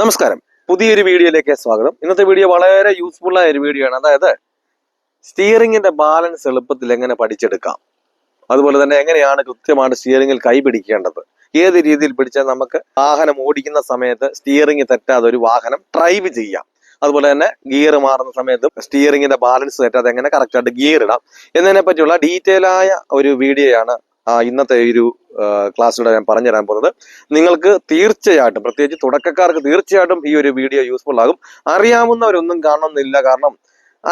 നമസ്കാരം. പുതിയൊരു വീഡിയോയിലേക്ക് സ്വാഗതം. ഇന്നത്തെ വീഡിയോ വളരെ യൂസ്ഫുൾ ആയ ഒരു വീഡിയോ ആണ്. അതായത് സ്റ്റിയറിംഗിന്റെ ബാലൻസ് എളുപ്പത്തിൽ എങ്ങനെ പഠിച്ചെടുക്കാം? അതുപോലെ തന്നെ എങ്ങനെയാണ് കൃത്യമായിട്ട് സ്റ്റിയറിംഗിൽ കൈ പിടിക്കേണ്ടത്? ഏത് രീതിയിൽ പിടിച്ചാൽ നമുക്ക് വാഹനം ഓടിക്കുന്ന സമയത്ത് സ്റ്റിയറിംഗ് തെറ്റാതെ ഒരു വാഹനം ഡ്രൈവ് ചെയ്യാം. അതുപോലെ തന്നെ ഗിയർ മാറുന്ന സമയത്ത് സ്റ്റിയറിംഗിന്റെ ബാലൻസ് തെറ്റാതെ എങ്ങനെ കറക്റ്റ് ആയിട്ട് ഗിയർ ഇടാം. എന്നതിനെ പറ്റിയുള്ള ഡീറ്റെയിൽ ആയ ഒരു വീഡിയോയാണ് ഇന്നത്തെ ഒരു ക്ലാസ്സിലൂടെ ഞാൻ പറഞ്ഞു തരാൻ പോകുന്നത്. നിങ്ങൾക്ക് തീർച്ചയായിട്ടും പ്രത്യേകിച്ച് തുടക്കക്കാർക്ക് തീർച്ചയായിട്ടും ഈ ഒരു വീഡിയോ യൂസ്ഫുൾ ആകും. അറിയാവുന്നവരൊന്നും കാണണമെന്നില്ല. കാരണം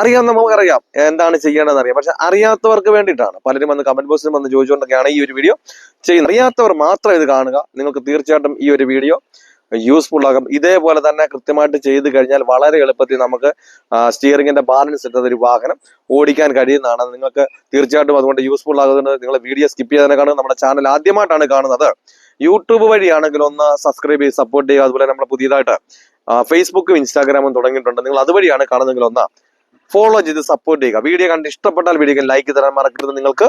അറിയാം നമുക്കറിയാം എന്താണ് ചെയ്യേണ്ടതെന്ന് അറിയാം. പക്ഷെ അറിയാത്തവർക്ക് വേണ്ടിയിട്ടാണ്. പലരും വന്ന് കമന്റ് ബോക്സിൽ വന്ന് ചോദിച്ചുകൊണ്ടൊക്കെയാണ് ഈ ഒരു വീഡിയോ ചെയ്യുന്നത്. അറിയാത്തവർ മാത്രം ഇത് കാണുക. നിങ്ങൾക്ക് തീർച്ചയായിട്ടും ഈ ഒരു വീഡിയോ യൂസ്ഫുൾ ആകും. ഇതേപോലെ തന്നെ കൃത്യമായിട്ട് ചെയ്ത് കഴിഞ്ഞാൽ വളരെ എളുപ്പത്തിൽ നമുക്ക് സ്റ്റിയറിംഗിന്റെ ബാലൻസ് ഇട്ടത് ഒരു വാഹനം ഓടിക്കാൻ കഴിയുന്നതാണ്. നിങ്ങൾക്ക് തീർച്ചയായിട്ടും അതുകൊണ്ട് യൂസ്ഫുൾ ആകുന്നത് നിങ്ങൾ വീഡിയോ സ്കിപ്പ് ചെയ്ത് കാണുക. നമ്മുടെ ചാനൽ ആദ്യമായിട്ടാണ് കാണുന്നത്. യൂട്യൂബ് വഴിയാണെങ്കിൽ ഒന്ന് സബ്സ്ക്രൈബ് ചെയ്ത് സപ്പോർട്ട് ചെയ്യുക. അതുപോലെ നമ്മൾ പുതിയതായിട്ട് ഫേസ്ബുക്കും ഇൻസ്റ്റാഗ്രാമും തുടങ്ങിയിട്ടുണ്ട്. നിങ്ങൾ അതുവഴിയാണ് കാണുന്നതെങ്കിൽ ഒന്ന് ഫോളോ ചെയ്ത് സപ്പോർട്ട് ചെയ്യുക. വീഡിയോ കണ്ട് ഇഷ്ടപ്പെട്ടാൽ വീഡിയോക്ക് ലൈക്ക് തരാൻ മറക്കരുത്. നിങ്ങൾക്ക്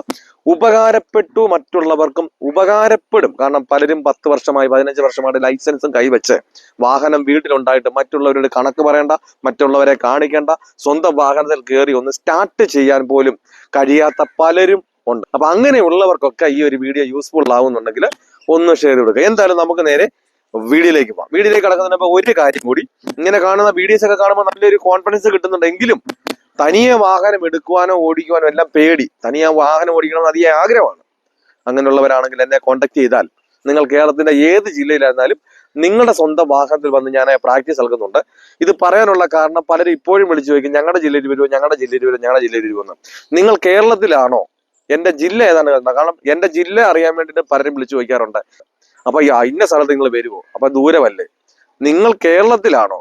ഉപകാരപ്പെട്ടു മറ്റുള്ളവർക്കും ഉപകാരപ്പെടും. കാരണം പലരും പത്ത് വർഷമായി പതിനഞ്ച് വർഷമായിട്ട് ലൈസൻസും കൈവച്ച് വാഹനം വീട്ടിലുണ്ടായിട്ട് മറ്റുള്ളവരോട് കണക്ക് പറയേണ്ട മറ്റുള്ളവരെ കാണിക്കേണ്ട. സ്വന്തം വാഹനത്തിൽ കയറി ഒന്ന് സ്റ്റാർട്ട് ചെയ്യാൻ പോലും കഴിയാത്ത പലരും ഉണ്ട്. അപ്പൊ അങ്ങനെയുള്ളവർക്കൊക്കെ ഈ ഒരു വീഡിയോ യൂസ്ഫുൾ ആവുന്നുണ്ടെങ്കിൽ ഒന്ന് ഷെയർ കൊടുക്കുക എന്തായാലും നമുക്ക് നേരെ വീഡിയോയിലേക്ക് പോവാം. വീഡിയോയിലേക്ക് കടക്കുന്നതിന് മുമ്പ് ഒരു കാര്യം കൂടി. ഇങ്ങനെ കാണുന്ന വീഡിയോസ് ഒക്കെ കാണുമ്പോൾ നല്ലൊരു കോൺഫിഡൻസ് കിട്ടുന്നുണ്ടെങ്കിലും തനിയെ വാഹനം എടുക്കുവാനോ ഓടിക്കുവാനോ എല്ലാം പേടി. തനിയെ വാഹനം ഓടിക്കണം അതിയെ ആഗ്രഹമാണ്. അങ്ങനെയുള്ളവരാണെങ്കിൽ എന്നെ കോൺടാക്ട് ചെയ്താൽ നിങ്ങൾ കേരളത്തിന്റെ ഏത് ജില്ലയിലായിരുന്നാലും നിങ്ങളുടെ സ്വന്തം വാഹനത്തിൽ വന്ന് ഞാൻ പ്രാക്ടീസ് നൽകുന്നുണ്ട്. ഇത് പറയാനുള്ള കാരണം പലരും ഇപ്പോഴും വിളിച്ചു ചോദിക്കും ഞങ്ങളുടെ ജില്ലയിൽ വരുമോ ഞങ്ങളുടെ ജില്ലയിൽ വരുമോ ഞങ്ങളുടെ ജില്ലയിൽ വരുമെന്ന് നിങ്ങൾ കേരളത്തിലാണോ? എന്റെ ജില്ല ഏതാണ് കാരണം എന്റെ ജില്ല അറിയാൻ വേണ്ടിയിട്ട് പലരും വിളിച്ചു ചോദിക്കാറുണ്ട്. അപ്പൊ ഇന്ന സ്ഥലത്ത് നിങ്ങൾ വരുമോ അപ്പൊ ദൂരമല്ലേ? നിങ്ങൾ കേരളത്തിലാണോ?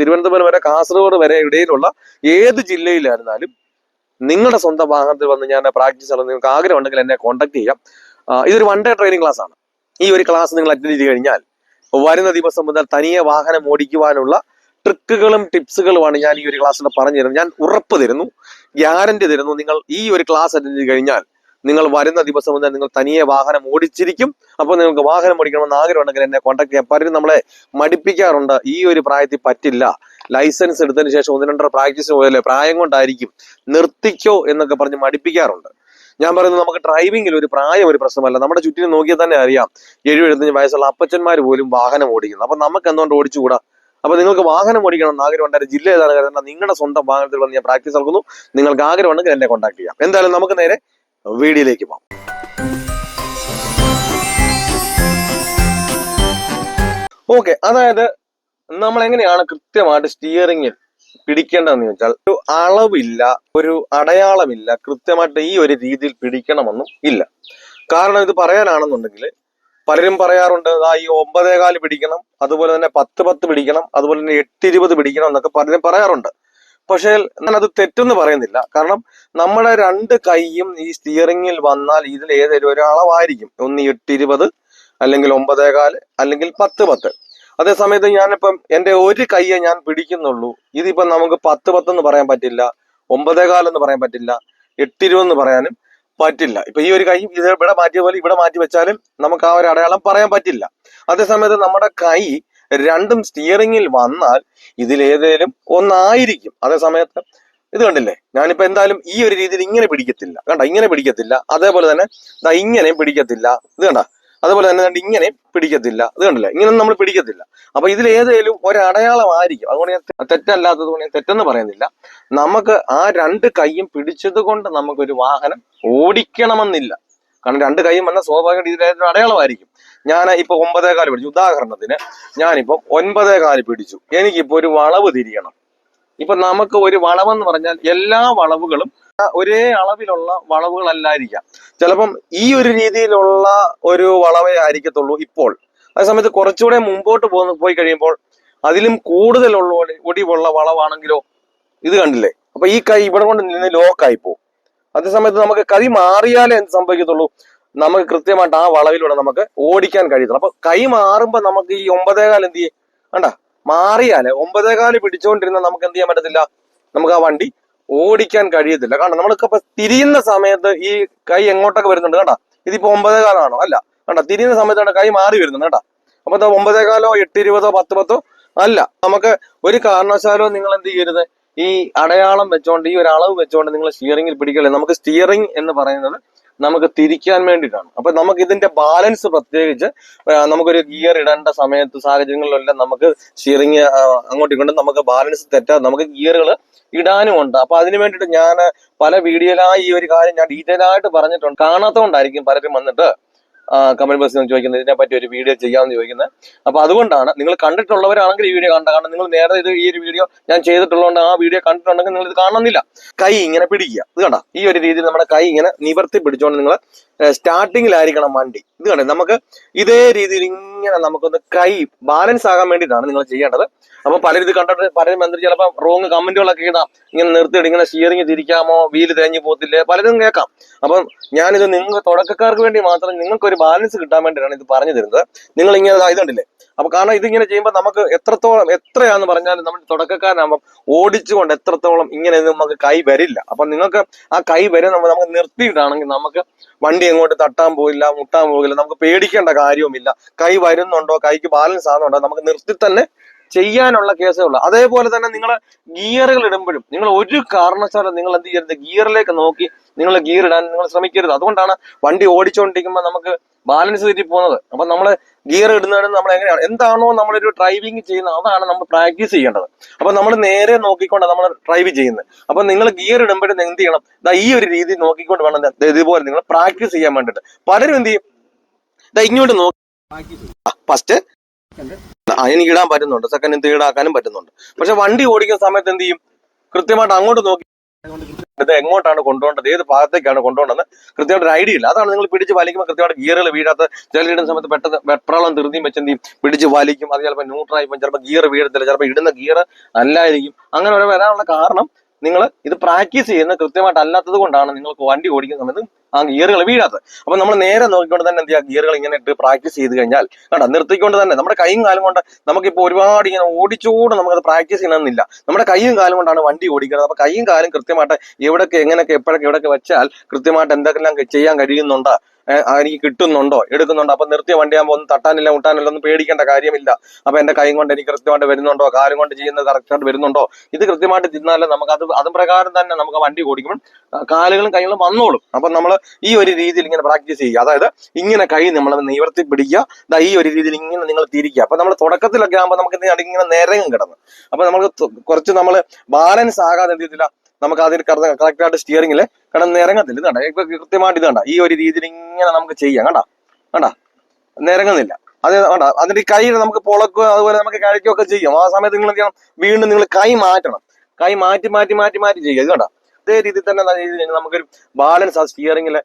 തിരുവനന്തപുരം വരെ കാസർഗോഡ് വരെ ഇടയിലുള്ള ഏത് ജില്ലയിലായിരുന്നാലും നിങ്ങളുടെ സ്വന്തം വാഹനത്തിൽ വന്ന് ഞാൻ പ്രാക്ടീസ് നടന്ന് നിങ്ങൾക്ക് ആഗ്രഹം ഉണ്ടെങ്കിൽ എന്നെ കോൺടാക്ട് ചെയ്യാം. ഇതൊരു വൺ ഡേ ട്രെയിനിങ് ക്ലാസ് ആണ്. ഈ ഒരു ക്ലാസ് നിങ്ങൾ അറ്റൻഡ് ചെയ്ത് കഴിഞ്ഞാൽ വരുന്ന ദിവസം മുതൽ തനിയെ വാഹനം ഓടിക്കുവാനുള്ള ട്രിക്കുകളും ടിപ്സുകളുമാണ് ഞാൻ ഈ ഒരു ക്ലാസ്സിൽ പറഞ്ഞു തരുന്നത് ഞാൻ ഉറപ്പ് തരുന്നു ഗ്യാരണ്ടി തരുന്നു നിങ്ങൾ ഈ ഒരു ക്ലാസ് അറ്റൻഡ് ചെയ്ത് കഴിഞ്ഞാൽ നിങ്ങൾ വരുന്ന ദിവസം മുതൽ നിങ്ങൾ തനിയെ വാഹനം ഓടിച്ചിരിക്കും. അപ്പോൾ നിങ്ങൾക്ക് വാഹനം ഓടിക്കണമെന്ന് ആഗ്രഹമുണ്ടെങ്കിൽ എന്നെ കോൺടാക്ട് ചെയ്യാം. പലരും നമ്മളെ മടിപ്പിക്കാറുണ്ട്. ഈ ഒരു പ്രായത്തിൽ പറ്റില്ല. ലൈസൻസ് എടുത്തതിന് ശേഷം ഒന്ന് രണ്ടര പ്രാക്ടീസ് പോയല്ലേ പ്രായം കൊണ്ടായിരിക്കും. നിർത്തിക്കോ എന്നൊക്കെ പറഞ്ഞ് മടിപ്പിക്കാറുണ്ട്. ഞാൻ പറയുന്നത് നമുക്ക് ഡ്രൈവിംഗിൽ ഒരു പ്രായം ഒരു പ്രശ്നമല്ല. നമ്മുടെ ചുറ്റിനും നോക്കിയാൽ തന്നെ അറിയാം. എഴുപത് എഴുപത്തഞ്ച് വയസ്സുള്ള അപ്പച്ചന്മാർ പോലും വാഹനം ഓടിക്കുന്നു. അപ്പൊ നമുക്ക് എന്തുകൊണ്ട് ഓടിച്ചുകൂടാ? അപ്പൊ നിങ്ങൾക്ക് വാഹനം ഓടിക്കണം എന്ന് ആഗ്രഹം ജില്ല ഏതാണ് കാരണം നിങ്ങളുടെ സ്വന്തം വാഹനത്തിൽ വന്ന് ഞാൻ പ്രാക്ടീസ് നടക്കുന്നു. നിങ്ങൾക്ക് ആഗ്രഹമുണ്ടെങ്കിൽ എന്നെ കോൺടാക്ട് ചെയ്യാം. എന്തായാലും നമുക്ക് നേരെ വീഡിയോയിലേക്ക് പോകാം. ഓക്കെ അതായത് നമ്മൾ എങ്ങനെയാണ് കൃത്യമായിട്ട് സ്റ്റിയറിംഗിൽ പിടിക്കേണ്ടതെന്ന് ചോദിച്ചാൽ ഒരു അളവില്ല ഒരു അടയാളമില്ല കൃത്യമായിട്ട് ഈ ഒരു രീതിയിൽ പിടിക്കണമെന്നും ഇല്ല. കാരണം ഇത് പറയാനാണെന്നുണ്ടെങ്കിൽ പലരും പറയാറുണ്ട് ഈ ഒമ്പതേകാൽ പിടിക്കണം അതുപോലെ തന്നെ പത്ത് പത്ത് പിടിക്കണം അതുപോലെ തന്നെ എട്ടിരുപത് പിടിക്കണം എന്നൊക്കെ പലരും പറയാറുണ്ട്. പക്ഷേ ഞാൻ അത് തെറ്റെന്ന് പറയുന്നില്ല. കാരണം നമ്മുടെ രണ്ട് കൈയും ഈ സ്റ്റിയറിങ്ങിൽ വന്നാൽ ഇതിൽ ഏതെങ്കിലും ഒരു അളവായിരിക്കും ഒന്ന് എട്ടിരുപത് അല്ലെങ്കിൽ ഒമ്പതേകാൽ അല്ലെങ്കിൽ പത്ത് പത്ത്. അതേസമയത്ത് ഞാനിപ്പം എന്റെ ഒരു കൈയെ ഞാൻ പിടിക്കുന്നുള്ളൂ. ഇതിപ്പം നമുക്ക് പത്ത് എന്ന് പറയാൻ പറ്റില്ല ഒമ്പതേകാൽ എന്ന് പറയാൻ പറ്റില്ല എട്ടിരുപതെന്ന് പറയാനും പറ്റില്ല. ഇപ്പൊ ഈ ഒരു കൈ ഇത് ഇവിടെ മാറ്റിയ പോലെ ഇവിടെ മാറ്റി വെച്ചാലും നമുക്ക് ആ ഒരു അടയാളം പറയാൻ പറ്റില്ല. അതേസമയത്ത് നമ്മുടെ കൈ രണ്ടും സ്റ്റിയറിംഗിൽ വന്നാൽ ഇതിലേതേലും ഒന്നായിരിക്കും. അതേ സമയത്ത് ഇത് കണ്ടില്ലേ? ഞാനിപ്പോ എന്തായാലും ഈ ഒരു രീതിയിൽ ഇങ്ങനെ പിടിക്കത്തില്ല. കണ്ട? ഇങ്ങനെ പിടിക്കത്തില്ല. അതേപോലെ തന്നെ ദാ ഇങ്ങനെയും പിടിക്കത്തില്ല. ഇത് കണ്ട? അതുപോലെ തന്നെ കണ്ട് ഇങ്ങനെ പിടിക്കത്തില്ല. ഇത് കണ്ടില്ലേ? ഇങ്ങനെ നമ്മൾ പിടിക്കത്തില്ല. അപ്പൊ ഇതിൽ ഏതേലും ഒരടയാളമായിരിക്കും. അതുകൊണ്ട് ഞാൻ തെറ്റല്ലാത്തത് കൊണ്ട് ഞാൻ തെറ്റെന്ന് പറയുന്നില്ല. നമുക്ക് ആ രണ്ട് കൈയും പിടിച്ചത് കൊണ്ട് നമുക്കൊരു വാഹനം ഓടിക്കണമെന്നില്ല. കാരണം രണ്ട് കൈയും വന്ന സ്വാഭാവിക ഇതിലേതൊരു അടയാളമായിരിക്കും. ഞാൻ ഇപ്പൊ ഒമ്പതേ കാൽ പിടിച്ചു. ഉദാഹരണത്തിന് ഞാനിപ്പം ഒൻപതേ കാൽ പിടിച്ചു. എനിക്കിപ്പോ ഒരു വളവ് തിരിയണം. ഇപ്പൊ നമുക്ക് ഒരു വളവെന്ന് പറഞ്ഞാൽ എല്ലാ വളവുകളും ഒരേ അളവിലുള്ള വളവുകളല്ലായിരിക്കാം. ചിലപ്പം ഈ ഒരു രീതിയിലുള്ള ഒരു വളവേ ആയിരിക്കത്തുള്ളൂ ഇപ്പോൾ. അതേസമയത്ത് കുറച്ചുകൂടെ മുമ്പോട്ട് പോകുന്ന പോയി കഴിയുമ്പോൾ അതിലും കൂടുതലുള്ള ഒടിവുള്ള വളവാണെങ്കിലോ? ഇത് കണ്ടില്ലേ? അപ്പൊ ഈ കൈ ഇവിടെ കൊണ്ട് നിന്ന് ലോക്കായി പോകും അതേസമയത്ത് നമുക്ക് കൈ മാറിയാലേ എന്ത് സംഭവിക്കത്തുള്ളൂ? നമുക്ക് കൃത്യമായിട്ട് ആ വളവിലൂടെ നമുക്ക് ഓടിക്കാൻ കഴിയത്തുള്ളൂ. അപ്പൊ കൈ മാറുമ്പോ നമുക്ക് ഈ ഒമ്പതേകാൽ എന്ത് ചെയ്യും? കണ്ട? മാറിയാൽ ഒമ്പതേകാൽ പിടിച്ചുകൊണ്ടിരുന്ന നമുക്ക് എന്ത് ചെയ്യാൻ പറ്റത്തില്ല? നമുക്ക് ആ വണ്ടി ഓടിക്കാൻ കഴിയത്തില്ല. കാരണം നമ്മൾക്ക് ഇപ്പൊ തിരിയുന്ന സമയത്ത് ഈ കൈ എങ്ങോട്ടൊക്കെ വരുന്നുണ്ട്? കണ്ട? ഇതിപ്പോ ഒമ്പതേകാലാണോ? അല്ല. കണ്ട? തിരിയുന്ന സമയത്താണ് കൈ മാറി വരുന്നുണ്ട് കേട്ടാ അപ്പൊ ഒമ്പതേകാലോ എട്ട് ഇരുപതോ പത്ത് പത്തോ അല്ല. നമുക്ക് ഒരു കാരണവശാലോ നിങ്ങൾ എന്ത് ചെയ്യരുത്? ഈ അടയാളം വെച്ചോണ്ട് ഈ ഒരു അളവ് വെച്ചോണ്ട് നിങ്ങൾ സ്റ്റിയറിംഗിൽ പിടിക്കല്ലേ? നമുക്ക് സ്റ്റിയറിംഗ് എന്ന് പറയുന്നത് നമുക്ക് തിരിക്കാൻ വേണ്ടിയിട്ടാണ്. അപ്പൊ നമുക്ക് ഇതിന്റെ ബാലൻസ് പ്രത്യേകിച്ച് നമുക്കൊരു ഗിയർ ഇടേണ്ട സമയത്ത് സാഹചര്യങ്ങളിലെല്ലാം നമുക്ക് ഷിയറിങ് അങ്ങോട്ടും ഇങ്ങോട്ടും നമുക്ക് ബാലൻസ് തെറ്റാതെ നമുക്ക് ഗിയറുകൾ ഇടാനും ഉണ്ട്. അപ്പൊ അതിന് വേണ്ടിയിട്ട് ഞാൻ പല വീഡിയോയിലായി ഈ ഒരു കാര്യം ഞാൻ ഡീറ്റെയിൽ ആയിട്ട് പറഞ്ഞിട്ടുണ്ട്. കാണാത്തതുകൊണ്ടായിരിക്കും പലരും വന്നിട്ട് കമന്റ് ബോക്സിൽ ചോദിക്കുന്നത് ഇതിനെ പറ്റി ഒരു വീഡിയോ ചെയ്യാമെന്ന് ചോദിക്കുന്നത്. അപ്പൊ അതുകൊണ്ടാണ് നിങ്ങൾ കണ്ടിട്ടുള്ളവരാണെങ്കിൽ ഈ വീഡിയോ കണ്ട കാരണം നിങ്ങൾ നേരത്തെ ഇത് ഈ ഒരു വീഡിയോ ഞാൻ ചെയ്തിട്ടുള്ളതുകൊണ്ട് ആ വീഡിയോ കണ്ടിട്ടുണ്ടെങ്കിൽ നിങ്ങൾ ഇത് കാണുന്നില്ല കൈ ഇങ്ങനെ പിടിക്കുക. ഇത് കണ്ട? ഈ ഒരു രീതിയിൽ നമ്മുടെ കൈ ഇങ്ങനെ നിവർത്തി പിടിച്ചുകൊണ്ട് നിങ്ങൾ സ്റ്റാർട്ടിങ്ങിലായിരിക്കണം വണ്ടി. ഇത് കണ്ടേ? നമുക്ക് ഇതേ രീതിയിൽ ഇങ്ങനെ നമുക്കൊന്ന് കൈ ബാലൻസ് ആകാൻ വേണ്ടിയിട്ടാണ് നിങ്ങൾ ചെയ്യേണ്ടത്. അപ്പൊ പലരും ഇത് കണ്ടിട്ട് പലരും എന്തൊരു ചിലപ്പോൾ റോങ് കമന്റുകളൊക്കെ ഇടാം. ഇങ്ങനെ നിർത്തിയിട്ട് ഇങ്ങനെ ഷിയറിങ് തിരിക്കാമോ വീൽ തേഞ്ഞു പോകത്തില്ലേ? പലരും കേൾക്കാം. അപ്പം ഞാനിത് നിങ്ങൾ തുടക്കക്കാർക്ക് വേണ്ടി മാത്രം നിങ്ങൾക്ക് ഒരു ബാലൻസ് കിട്ടാൻ വേണ്ടിയിട്ടാണ് ഇത് പറഞ്ഞു തരുന്നത്. നിങ്ങൾ ഇങ്ങനെ ദാ ഇത് കണ്ടില്ലേ അപ്പൊ കാരണം ഇതിങ്ങനെ ചെയ്യുമ്പോൾ നമുക്ക് എത്രത്തോളം എത്രയാന്ന് പറഞ്ഞാലും നമ്മൾ തുടക്കക്കാരനാകുമ്പോൾ ഓടിച്ചുകൊണ്ട് എത്രത്തോളം ഇങ്ങനെ നമുക്ക് കൈ വരില്ല. അപ്പൊ നിങ്ങൾക്ക് ആ കൈ വരെ നമുക്ക് നിർത്തിയിട്ടാണെങ്കിൽ നമുക്ക് വണ്ടി എങ്ങോട്ട് തട്ടാൻ പോയില്ല മുട്ടാൻ പോകില്ല നമുക്ക് പേടിക്കേണ്ട കാര്യവുമില്ല. കൈ വരുന്നുണ്ടോ കൈക്ക് ബാലൻസ് ആകുന്നുണ്ടോ നമുക്ക് നിർത്തി തന്നെ ചെയ്യാനുള്ള കേസേ ഉള്ളൂ. അതേപോലെ തന്നെ നിങ്ങൾ ഗിയറുകൾ ഇടുമ്പോഴും നിങ്ങൾ ഒരു കാരണവശാലും നിങ്ങൾ എന്ത് ചെയ്യരുത് ഗിയറിലേക്ക് നോക്കി നിങ്ങൾ ഗിയർ ഇടാൻ നിങ്ങൾ ശ്രമിക്കരുത്. അതുകൊണ്ടാണ് വണ്ടി ഓടിച്ചുകൊണ്ടിരിക്കുമ്പോൾ നമുക്ക് ബാലൻസ് തെറ്റി പോകുന്നത്. അപ്പൊ നമ്മൾ ഗിയർ ഇടുന്നതിന് നമ്മൾ എങ്ങനെയാണ് എന്താണോ നമ്മളൊരു ഡ്രൈവിംഗ് ചെയ്യുന്നത് അതാണ് നമ്മൾ പ്രാക്ടീസ് ചെയ്യേണ്ടത്. അപ്പൊ നമ്മൾ നേരെ നോക്കിക്കൊണ്ട് നമ്മൾ ഡ്രൈവ് ചെയ്യുന്നത്. അപ്പൊ നിങ്ങൾ ഗിയർ ഇടുമ്പോഴും എന്ത് ചെയ്യണം? ഈ ഒരു രീതി നോക്കിക്കൊണ്ട് വേണം ഇതുപോലെ നിങ്ങൾ പ്രാക്ടീസ് ചെയ്യാൻ വേണ്ടിയിട്ട്. പലരും എന്ത് ചെയ്യും? ഇങ്ങോട്ട് നോക്കി. ഫസ്റ്റ് എനിക്ക് ഇടാൻ പറ്റുന്നുണ്ട്. സെക്കൻഡ് എന്ത് ഈടാക്കാനും പറ്റുന്നുണ്ട്. പക്ഷെ വണ്ടി ഓടിക്കുന്ന സമയത്ത് എന്ത് ചെയ്യും? കൃത്യമായിട്ട് അങ്ങോട്ട് നോക്കി. ഇത് എങ്ങോട്ടാണ് കൊണ്ടുപോകേണ്ടത്? ഏത് ഭാഗത്തേക്കാണ് കൊണ്ടുപോകേണ്ടത്? കൃത്യമായിട്ട് ഒരു ഐഡിയ ഇല്ല. അതാണ് നിങ്ങൾ പിടിച്ച് വലിക്കുമ്പോൾ കൃത്യമായിട്ട് ഗിയറുകൾ വീഴാത്ത ചിലരിടുന്ന സമയത്ത് പെട്ടെന്ന് വെപ്രാളം ധൃതിയും വെച്ച് എന്ത് ചെയ്യും? പിടിച്ച് വലിക്കും. അത് ചിലപ്പോൾ ന്യൂട്രായി ചിലപ്പോൾ ഗിയർ വീഴത്തില്ല. ചിലപ്പോൾ ഇടുന്ന ഗിയർ അല്ലായിരിക്കും അങ്ങനെ വരാനുള്ള കാരണം നിങ്ങൾ ഇത് പ്രാക്ടീസ് ചെയ്യുന്ന കൃത്യമായിട്ട് അല്ലാത്തത് കൊണ്ടാണ് നിങ്ങൾക്ക് വണ്ടി ഓടിക്കുന്ന സമയത്ത് ആ ഗിയറുകൾ വീഴാത്തത്. അപ്പൊ നമ്മൾ നേരെ നോക്കിക്കൊണ്ട് തന്നെ എന്ത് ചെയ്യുക? ഗിയറുകൾ ഇങ്ങനെ ഇട്ട് പ്രാക്ടീസ് ചെയ്ത് കഴിഞ്ഞാൽ കണ്ട? നിർത്തിക്കൊണ്ട് തന്നെ നമ്മുടെ കൈയും കാലും കൊണ്ട് നമുക്കിപ്പോൾ ഒരുപാട് ഇങ്ങനെ ഓടിച്ചുകൂടെ നമുക്കത് പ്രാക്ടീസ് ചെയ്യണമെന്നില്ല. നമ്മുടെ കൈയും കാലും കൊണ്ടാണ് വണ്ടി ഓടിക്കുന്നത്. അപ്പൊ കൈയും കാലും കൃത്യമായിട്ട് എവിടൊക്കെ എങ്ങനെയൊക്കെ എപ്പോഴൊക്കെ എവിടെയൊക്കെ വെച്ചാൽ കൃത്യമായിട്ട് എന്തെല്ലാം ചെയ്യാൻ കഴിയുന്നുണ്ടോ? എനിക്ക് കിട്ടുന്നുണ്ടോ? എടുക്കുന്നുണ്ടോ? അപ്പൊ നിർത്തിയ വണ്ടിയാകുമ്പോൾ ഒന്നും തട്ടാനില്ല മുട്ടാനില്ല ഒന്നും പേടിക്കേണ്ട കാര്യമില്ല. അപ്പൊ എന്റെ കൈ കൊണ്ട് എനിക്ക് കൃത്യമായിട്ട് വരുന്നുണ്ടോ? കാലം കൊണ്ട് ചെയ്യുന്നത് കറക്റ്റായിട്ട് വരുന്നുണ്ടോ? ഇത് കൃത്യമായിട്ട് തിന്നാലേ നമുക്ക് അത് അത് പ്രകാരം തന്നെ നമുക്ക് വണ്ടി ഓടിക്കുമ്പോൾ കാലുകളും കൈകളും വന്നോളും. അപ്പൊ നമ്മൾ ഈ ഒരു രീതിയിൽ ഇങ്ങനെ പ്രാക്ടീസ് ചെയ്യുക. അതായത് ഇങ്ങനെ കൈ നമ്മൾ നിവർത്തി പിടിക്കുക ഈ ഒരു രീതിയിൽ ഇങ്ങനെ നിങ്ങൾ തിരിക്കുക. അപ്പൊ നമ്മൾ തുടക്കത്തിലൊക്കെ ആകുമ്പോൾ നമുക്ക് ഇങ്ങനെ നേരങ്ങും കിടന്ന്. അപ്പൊ നമ്മൾ കുറച്ച് നമ്മൾ ബാലൻസ് ആകാതെ എന്ത് ചെയ്തില്ല നമുക്ക് അതിന് കറക്റ്റ് ആയിട്ട് സ്റ്റിയറിംഗിൽ കിടന്ന് ഇറങ്ങത്തില്ല ഇതാണ്ട ഇപ്പൊ കൃത്യമായിട്ട് ഇതാണ്ട ഈ ഒരു രീതിയിൽ ഇങ്ങനെ നമുക്ക് ചെയ്യാം. കണ്ട? കണ്ട? നിരങ്ങുന്നില്ല. അത് വേണ്ട അതിന്റെ കൈ നമുക്ക് പൊളക്കുക അതുപോലെ നമുക്ക് കഴിക്കുകയൊക്കെ ചെയ്യും. ആ സമയത്ത് നിങ്ങൾ എന്ത് ചെയ്യണം? വീണ്ടും നിങ്ങൾ കൈ മാറ്റണം. കൈ മാറ്റി മാറ്റി മാറ്റി മാറ്റി ചെയ്യുക. ഇത് കണ്ട? അതേ രീതിയിൽ തന്നെ നല്ല രീതിയിൽ നമുക്കൊരു ബാലൻസ് ആ സ്റ്റിയറിംഗിൽ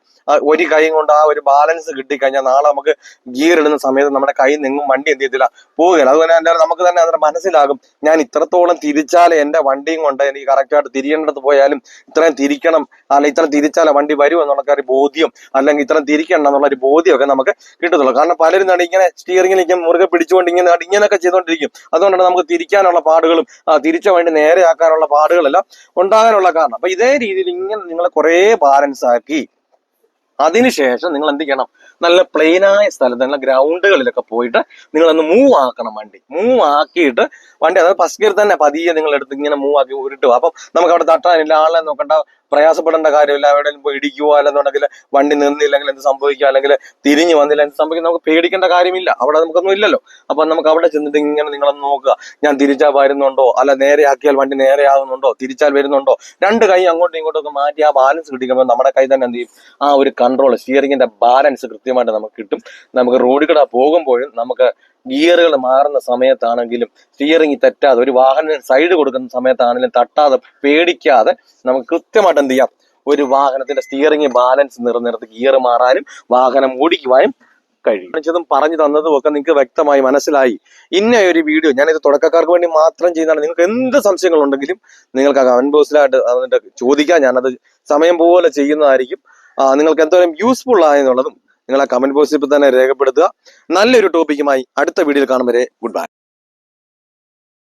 ഒരു കൈ കൊണ്ട് ആ ഒരു ബാലൻസ് കിട്ടിക്കഴിഞ്ഞാൽ നാളെ നമുക്ക് ഗിയർ ഇടുന്ന സമയത്ത് നമ്മുടെ കൈ നിങ്ങും വണ്ടി എന്ത് ചെയ്യത്തില്ല പോവുകയില്ല. അതുപോലെ തന്നെ നമുക്ക് തന്നെ അതിന്റെ മനസ്സിലാകും. ഞാൻ ഇത്രത്തോളം തിരിച്ചാലേ എന്റെ വണ്ടിയും കൊണ്ട് എനിക്ക് കറക്റ്റായിട്ട് തിരിയേണ്ടത് പോയാലും ഇത്രയും തിരിക്കണം അല്ല ഇത്രയും തിരിച്ചാലേ വണ്ടി വരും എന്നുള്ള ഒരു ബോധ്യം അല്ലെങ്കിൽ ഇത്രയും തിരിക്കണം എന്നുള്ള ഒരു ബോധ്യമൊക്കെ നമുക്ക് കിട്ടത്തുള്ളൂ. കാരണം പലരും തന്നെ ഇങ്ങനെ സ്റ്റിയറിംഗിൽ ഇങ്ങനെ മുറുകെ പിടിച്ചുകൊണ്ട് ഇങ്ങനെ ഇങ്ങനെയൊക്കെ ചെയ്തുകൊണ്ടിരിക്കും. അതുകൊണ്ടാണ് നമുക്ക് തിരിക്കാനുള്ള പാടുകളും തിരിച്ച വണ്ടി നേരെയാക്കാനുള്ള പാടുകളെല്ലാം ഉണ്ടാകാനുള്ള കാരണം. അപ്പൊ ഇതേ രീതിയിൽ ഇങ്ങനെ നിങ്ങളെ കുറേ ബാലൻസ് ആക്കി അതിനുശേഷം നിങ്ങൾ എന്ത് ചെയ്യണം? നല്ല പ്ലെയിനായ സ്ഥലത്ത് നല്ല ഗ്രൗണ്ടുകളിലൊക്കെ പോയിട്ട് നിങ്ങൾ ഒന്ന് മൂവ് ആക്കണം വണ്ടി. മൂവ് ആക്കിയിട്ട് വണ്ടി അതായത് ഫസ്റ്റ് ഗിയർ തന്നെ പതിയെ നിങ്ങൾ എടുത്ത് ഇങ്ങനെ മൂവ് ആക്കി ഉരുട്ടുക. അപ്പം നമുക്ക് അവിടെ തട്ടാനില്ല ആളെ നോക്കണ്ട പ്രയാസപ്പെടേണ്ട കാര്യമില്ല. എവിടെയും പോയി ഇടിക്കുവോ അല്ലെന്നുണ്ടെങ്കിൽ വണ്ടി നിന്നില്ലെങ്കിൽ എന്ത് സംഭവിക്കുക അല്ലെങ്കിൽ തിരിഞ്ഞു വന്നില്ല എന്ത് സംഭവിക്കും നമുക്ക് പേടിക്കേണ്ട കാര്യമില്ല. അവിടെ നമുക്കൊന്നും ഇല്ലല്ലോ. അപ്പൊ നമുക്ക് അവിടെ ചെന്നിട്ട് ഇങ്ങനെ നിങ്ങളൊന്ന് നോക്കുക. ഞാൻ തിരിച്ചാൽ വരുന്നുണ്ടോ? അല്ല നേരെ ആക്കിയാൽ വണ്ടി നേരെ ആകുന്നുണ്ടോ തിരിച്ചാൽ വരുന്നുണ്ടോ? രണ്ട് കൈ അങ്ങോട്ടും ഇങ്ങോട്ടും ഒക്കെ മാറ്റി ആ ബാലൻസ് കിട്ടിക്കുമ്പോൾ നമ്മുടെ കൈ തന്നെ എന്ത് ചെയ്യും? ആ ഒരു കൺട്രോൾ സ്റ്റിയറിംഗിന്റെ ബാലൻസ് കൃത്യമായിട്ട് നമുക്ക് കിട്ടും. നമുക്ക് റോഡിൽ കൂടെ പോകുമ്പോഴും നമുക്ക് ഗിയറുകൾ മാറുന്ന സമയത്താണെങ്കിലും സ്റ്റിയറിംഗ് തെറ്റാതെ ഒരു വാഹനം സൈഡ് കൊടുക്കുന്ന സമയത്താണെങ്കിലും തട്ടാതെ പേടിക്കാതെ നമുക്ക് കൃത്യമായിട്ട് എന്ത് ചെയ്യാം? ഒരു വാഹനത്തിന്റെ സ്റ്റിയറിംഗ് ബാലൻസ് നിറനിർത്തി ഗിയർ മാറാനും വാഹനം ഓടിക്കുവാനും കഴിയും. പറഞ്ഞു തന്നതും ഒക്കെ നിങ്ങൾക്ക് വ്യക്തമായി മനസ്സിലായി. ഇന്ന ഒരു വീഡിയോ ഞാനിത് തുടക്കക്കാർക്ക് വേണ്ടി മാത്രം ചെയ്യുന്നതാണ്. നിങ്ങൾക്ക് എന്ത് സംശയങ്ങളുണ്ടെങ്കിലും നിങ്ങൾക്ക് ആ കമന്റ് ബോക്സിലായിട്ട് അതിന്റെ ചോദിക്കാൻ ഞാനത് സമയം പോലെ ചെയ്യുന്നതായിരിക്കും. നിങ്ങൾക്ക് എന്തോരം യൂസ്ഫുൾ ആയെന്നുള്ളതും നിങ്ങൾ ആ കമന്റ് ബോക്സിൽ തന്നെ രേഖപ്പെടുത്തുക. നല്ലൊരു ടോപ്പിക്കുമായി അടുത്ത വീഡിയോയിൽ കാണും വരെ. Good bye